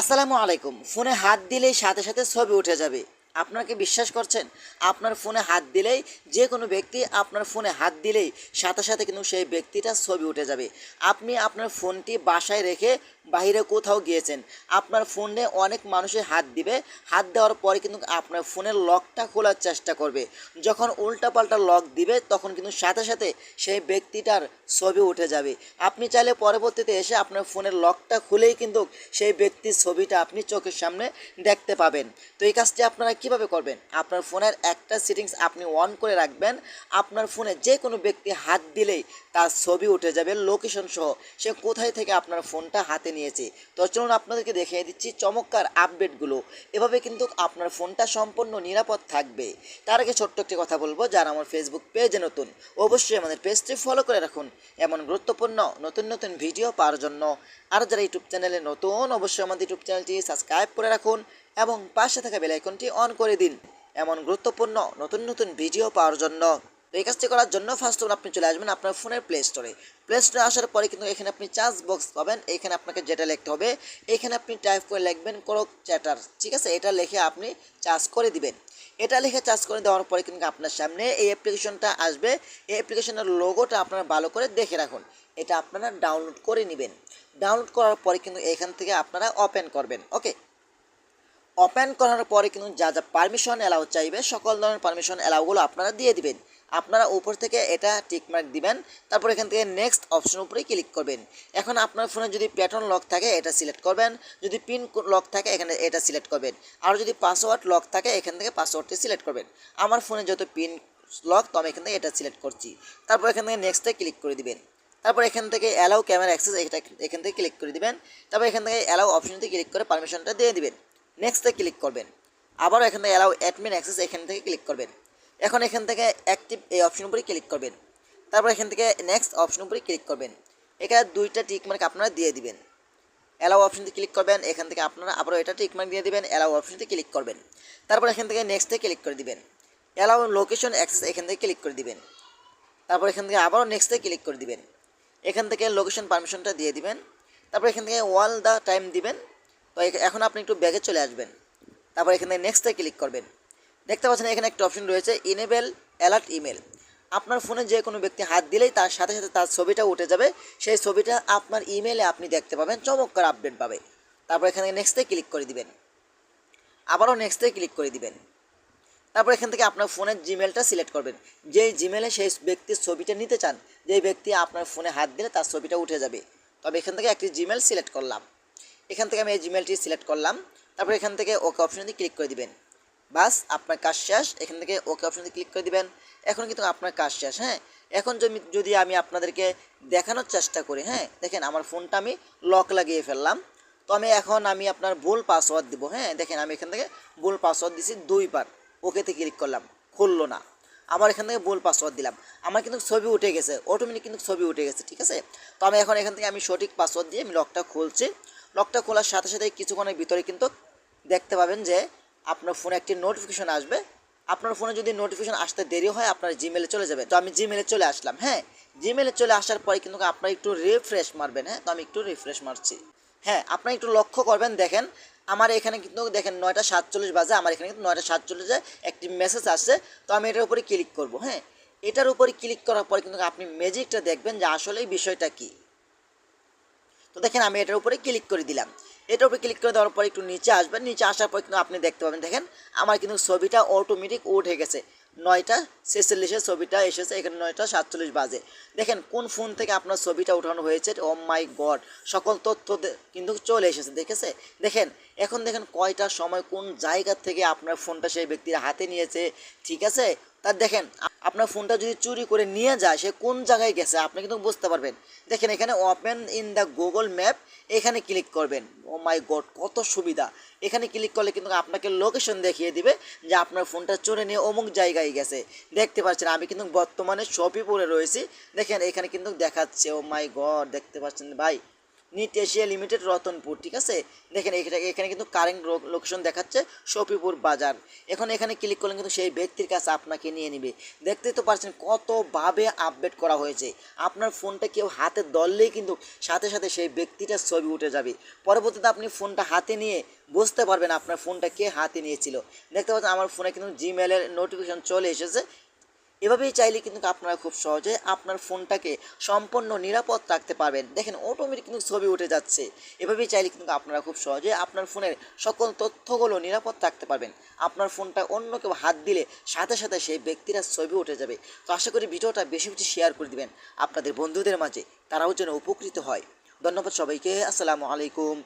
আসসালামু আলাইকুম। ফোনে হাত দিলে সাথে সাথে ছবি উঠে যাবে। আপনারা কি বিশ্বাস করছেন? আপনার ফোনে হাত দিলেই যে কোনো ব্যক্তি আপনার ফোনে হাত দিলেই সাথে সাথে কিন্তু সেই ব্যক্তিটার ছবি উঠে যাবে। আপনি আপনার ফোনটি বাসায় রেখে বাইরে কোথাও গিয়েছেন। আপনার ফোনে অনেক মানুষের হাত দিবে। হাত দেওয়ার পরে কিন্তু আপনার ফোনের লকটা খোলার চেষ্টা করবে। যখন উল্টাপাল্টা লক দিবে, তখন কিন্তু সাথে সাথে সেই ব্যক্তিটার ছবি উঠে যাবে। আপনি চাইলে পরবর্তীতে এসে আপনার ফোনের লকটা খুলেই কিন্তু সেই ব্যক্তির ছবিটা আপনি চোখের সামনে দেখতে পাবেন। তো এই কাজটি আপনারা কীভাবে করবেন? আপনার ফোনের একটা সেটিংস আপনি অন করে রাখবেন। আপনার ফোনে যে কোনো ব্যক্তি হাত দিলেই তার ছবি উঠে যাবে লোকেশন সহ। সে কোথায় থেকে আপনার ফোনটা হাতে নিয়েছে? তো চলুন আপনাদেরকে দেখিয়ে দিচ্ছি চমৎকার আপডেটগুলো এভাবে কিন্তু আপনার ফোনটা সম্পূর্ণ নিরাপদ থাকবে। তার আগে ছোট্ট একটি কথা বলব, যারা আমার ফেসবুক পেজে নতুন, অবশ্যই আমাদের পেজটি ফলো করে রাখুন। এমন গুরুত্বপূর্ণ, নতুন নতুন ভিডিও পাওয়ার জন্য। আর যারা ইউটিউব চ্যানেলে নতুন, অবশ্যই আমাদের ইউটিউব চ্যানেলটি সাবস্ক্রাইব করে রাখুন। এবং পাশে থাকা বেল আইকনটি অন করে দিন। এমন গুরুত্বপূর্ণ নতুন নতুন ভিডিও পাওয়ার জন্য। এই কাজটি করার জন্য ফার্স্ট আপনি চলে আসবেন আপনার ফোনের প্লে স্টোরে প্লে স্টোরে আসার পরে কিন্তু এখানে আপনি চার্জ বক্স পাবেন। এখানে আপনাকে যেটা লিখতে হবে, এখানে আপনি টাইপ করে লিখবেন ক্রোক চ্যাটার ঠিক আছে? এটা লিখে আপনি চার্জ করে দিবেন। এটা লিখে চার্জ করে দেওয়ার পরে কিন্তু আপনার সামনে এই অ্যাপ্লিকেশনটা আসবে। এই অ্যাপ্লিকেশনের লোগোটা আপনারা ভালো করে দেখে রাখুন। এটা আপনারা ডাউনলোড করে নেবেন। ডাউনলোড করার পরে কিন্তু এখান থেকে আপনারা ওপেন করবেন। ওকে ওপেন করার পরে কিন্তু যা যা পারমিশন অ্যালাউ চাইবে, সকল ধরনের পারমিশন অ্যালাউগুলো আপনারা দিয়ে দিবেন। আপনারা উপর থেকে এটা টিকমার্ক দিবেন, তারপর এখান থেকে নেক্সট অপশন উপরে ক্লিক করবেন। এখন আপনার ফোনে যদি প্যাটার্ন লক থাকে, এটা সিলেক্ট করবেন। যদি পিন লক থাকে, এখানে এটা সিলেক্ট করবেন। আর যদি পাসওয়ার্ড লক থাকে, এখান থেকে পাসওয়ার্ডটি সিলেক্ট করবেন। আমার ফোনে যত পিন লক তো আমি এখান থেকে এটা সিলেক্ট করছি। তারপর এখান থেকে নেক্সটে ক্লিক করে দিবেন। তারপর এখান থেকে অ্যালাউ ক্যামেরা অ্যাক্সেস এটা এখান থেকে ক্লিক করে দিবেন। তারপর এখান থেকে অ্যালাউ অপশনটি ক্লিক করে পারমিশনটা দিয়ে দিবেন। নেক্সটে ক্লিক করবেন আবারও এখান থেকে অ্যালাউ অ্যাডমিন অ্যাক্সেস এখান থেকে ক্লিক করবেন এখন এখান থেকে অ্যাক্টিভ এই অপশন উপরে ক্লিক করবেন তারপর এখান থেকে নেক্সট অপশন উপরে ক্লিক করবেন এখানে দুইটা টিক মার্ক আপনারা দিয়ে দিবেন অ্যালাউ অপশনতে ক্লিক করবেন এখান থেকে আপনারা আবারও এটা টিক মার্ক দিয়ে দিবেন অ্যালাউ অপশনতে ক্লিক করবেন তারপর এখান থেকে নেক্সটে ক্লিক করে দিবেন অ্যালাউ লোকেশন অ্যাক্সেস এখান থেকে ক্লিক করে দিবেন তারপর এখান থেকে আবারও নেক্সটে ক্লিক করে দিবেন এখান থেকে লোকেশন পারমিশনটা দিয়ে দিবেন তারপর এখান থেকে ওয়াল দ্য টাইম দিবেন এখন আপনি একটু ব্যাগে চলে আসবেন। তারপর এখানে নেক্সটে ক্লিক করবেন। দেখতে পাচ্ছেন এখানে একটা অপশন রয়েছে ইনেবেল অ্যালার্ট ইমেল আপনার ফোনে যে কোনো ব্যক্তি হাত দিলেই তার সাথে সাথে তার ছবিটা উঠে যাবে। সেই ছবিটা আপনার ইমেলে আপনি দেখতে পাবেন, চমৎকার আপডেট পাবে। তারপর এখানে নেক্সটে ক্লিক করে দিবেন। আবারও নেক্সটে ক্লিক করে দিবেন। তারপর এখান থেকে আপনার ফোনের জিমেলটা সিলেক্ট করবেন। যেই জিমেলে সেই ব্যক্তির ছবিটা নিতে চান, যেই ব্যক্তি আপনার ফোনে হাত দিলে তার ছবিটা উঠে যাবে। তবে এখান থেকে একটি জিমেল সিলেক্ট করলাম। এখান থেকে আমি এই জিমেলটি সিলেক্ট করলাম। তারপর এখান থেকে ওকে অপশনে ক্লিক করে দিবেন। বাস, আপনার কাজ শেষ। এখান থেকে ওকে অপশনে ক্লিক করে দিবেন। এখন কিন্তু আপনার কাজ শেষ হ্যাঁ? এখন যদি আমি আপনাদেরকে দেখানোর চেষ্টা করি হ্যাঁ? দেখেন আমার ফোনটা আমি লক লাগিয়ে ফেললাম। তো আমি এখন আমি আপনার ভুল পাসওয়ার্ড দিব হ্যাঁ? দেখেন আমি এখান থেকে ভুল পাসওয়ার্ড দিছি দুইবার। ওকেতে ক্লিক করলাম। খুললো না। আবার এখান থেকে ভুল পাসওয়ার্ড দিলাম। আমার কিন্তু ছবি উঠে গেছে। অটোমেটিক কিন্তু ছবি উঠে গেছে, ঠিক আছে? তো আমি এখন এখান থেকে আমি সঠিক পাসওয়ার্ড দিয়ে আমি লকটা খুলছি। লকটা খোলার সাথে সাথে কিছুক্ষণের ভিতরে কিন্তু দেখতে পাবেন যে আপনার ফোনে একটি নোটিফিকেশন আসবে। আপনার ফোনে যদি নোটিফিকেশন আসতে দেরি হয়, আপনার জিমেলে চলে যাবে। তো আমি জিমেলে চলে আসলাম হ্যাঁ? জিমেলে চলে আসার পরে কিন্তু আপনার একটু রিফ্রেশ মারবেন হ্যাঁ? তো আমি একটু রিফ্রেশ মারছি। হ্যাঁ আপনার একটু লক্ষ্য করবেন, দেখেন, আমার এখানে কিন্তু দেখেন নয়টা সাতচল্লিশ বাজে, আমার এখানে কিন্তু নয়টা সাতচল্লিশে একটি মেসেজ আসছে। তো আমি এটার উপরে ক্লিক করব হ্যাঁ? এটার উপরে ক্লিক করার পরে কিন্তু আপনি ম্যাজিকটা দেখবেন যে আসলে এই বিষয়টা কী। দেখেন আমি এটার উপরে ক্লিক করে দিলাম। এটার উপরে ক্লিক করে দেওয়ার পরে একটু নিচে আসবেন। নিচে আসার পর কিন্তু আপনি দেখতে পাবেন, দেখেন আমার কিন্তু ছবিটা অটোমেটিক উঠে গেছে। নয়টা ছেচল্লিশের ছবিটা এসেছে, এখানে নয়টা সাতচল্লিশ বাজে। দেখেন কোন ফোন থেকে আপনার ছবিটা উঠানো হয়েছে ও মাই গড সকল তথ্য কিন্তু চলে এসেছে, দেখেছে? দেখেন, এখন দেখেন কয়টা সময় কোন জায়গা থেকে আপনার ফোনটা সেই ব্যক্তির হাতে নিয়েছে, ঠিক আছে? তার দেখেন আপনার ফোনটা যদি চুরি করে নিয়ে যায়, সে কোন জায়গায় গেছে আপনি কিন্তু বুঝতে পারবেন। দেখেন এখানে open in the Google map এখানে ক্লিক করবেন। ও মাই গড কত সুবিধা। এখানে ক্লিক করলে কিন্তু আপনাকে লোকেশন দেখিয়ে দিবে যে আপনার ফোনটা চুরি নিয়ে অমুক জায়গায় গেছে। দেখতে পাচ্ছেন, আমি কিন্তু বর্তমানে শপিপুরে রয়েছি। দেখেন এখানে কিন্তু দেখাচ্ছে ও মাই গড দেখতে পাচ্ছেন ভাই। নিট এশিয়া লিমিটেড রতনপুর, ঠিক আছে? দেখেন এখানে কিন্তু কারেন্ট লোকেশন দেখাচ্ছে শফিপুর বাজার। এখন এখানে ক্লিক করলে কিন্তু সেই ব্যক্তির কাছে আপনাকে নিয়ে নিবে। দেখতেই তো পারছেন কতভাবে আপডেট করা হয়েছে। আপনার ফোনটা কেউ হাতে ধরলেই কিন্তু সাথে সাথে সেই ব্যক্তিটার ছবি উঠে যাবে। পরবর্তীতে আপনি ফোনটা হাতে নিয়ে বুঝতে পারবেন আপনার ফোনটা কে হাতে নিয়েছিল। দেখতে পাচ্ছেন আমার ফোনে কিন্তু জিমেলের নোটিফিকেশন চলে এসেছে। এভাবেই চাইলে কিন্তু আপনারা খুব সহজে আপনার ফোনটাকে সম্পূর্ণ নিরাপদ রাখতে পারবেন। দেখেন অটোমেটিক কিন্তু ছবি উঠে যাচ্ছে। এভাবেই চাইলে কিন্তু আপনারা খুব সহজে আপনার ফোনের সকল তথ্যগুলো নিরাপদ রাখতে পারবেন। আপনার ফোনটা অন্য কেউ হাত দিলে সাথে সাথে সেই ব্যক্তিরা ছবি উঠে যাবে। তো আশা করি ভিডিওটা বেশি বেশি শেয়ার করে দিবেন আপনাদের বন্ধুদের মাঝে, তারাও যেন উপকৃত হয়। ধন্যবাদ সবাইকে। আসসালামু আলাইকুম।